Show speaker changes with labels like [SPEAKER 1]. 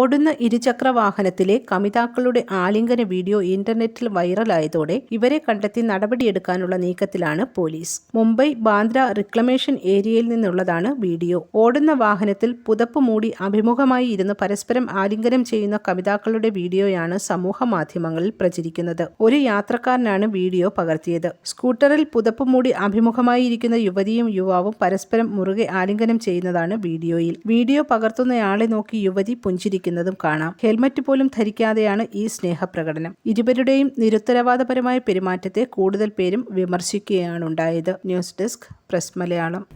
[SPEAKER 1] ഓടുന്ന ഇരുചക്ര വാഹനത്തിലെ കമിതാക്കളുടെ ആലിംഗന വീഡിയോ ഇന്റർനെറ്റിൽ വൈറലായതോടെ ഇവരെ കണ്ടെത്തി നടപടിയെടുക്കാനുള്ള നീക്കത്തിലാണ് പോലീസ്. മുംബൈ ബാന്ദ്ര റിക്ലമേഷൻ ഏരിയയിൽ നിന്നുള്ളതാണ് വീഡിയോ. ഓടുന്ന വാഹനത്തിൽ പുതപ്പ് മൂടി അഭിമുഖമായി ഇരുന്ന് പരസ്പരം ആലിംഗനം ചെയ്യുന്ന കമിതാക്കളുടെ വീഡിയോയാണ് സമൂഹ മാധ്യമങ്ങളിൽ പ്രചരിക്കുന്നത്. ഒരു യാത്രക്കാരനാണ് വീഡിയോ പകർത്തിയത്. സ്കൂട്ടറിൽ പുതപ്പ് മൂടി അഭിമുഖമായി ഇരിക്കുന്ന യുവതിയും യുവാവും പരസ്പരം മുറുകെ ആലിംഗനം ചെയ്യുന്നതാണ് വീഡിയോയിൽ. വീഡിയോ പകർത്തുന്നയാളെ നോക്കി യുവതി പുഞ്ചിരിക്കുന്നതും കാണാം. ഹെൽമറ്റ് പോലും ധരിക്കാതെയാണ് ഈ സ്നേഹപ്രകടനം. ഇരുവരുടെയും നിരുത്തരവാദപരമായ പെരുമാറ്റത്തെ കൂടുതൽ പേരും വിമർശിക്കുകയാണുണ്ടായത്.
[SPEAKER 2] News desk press Malayalam.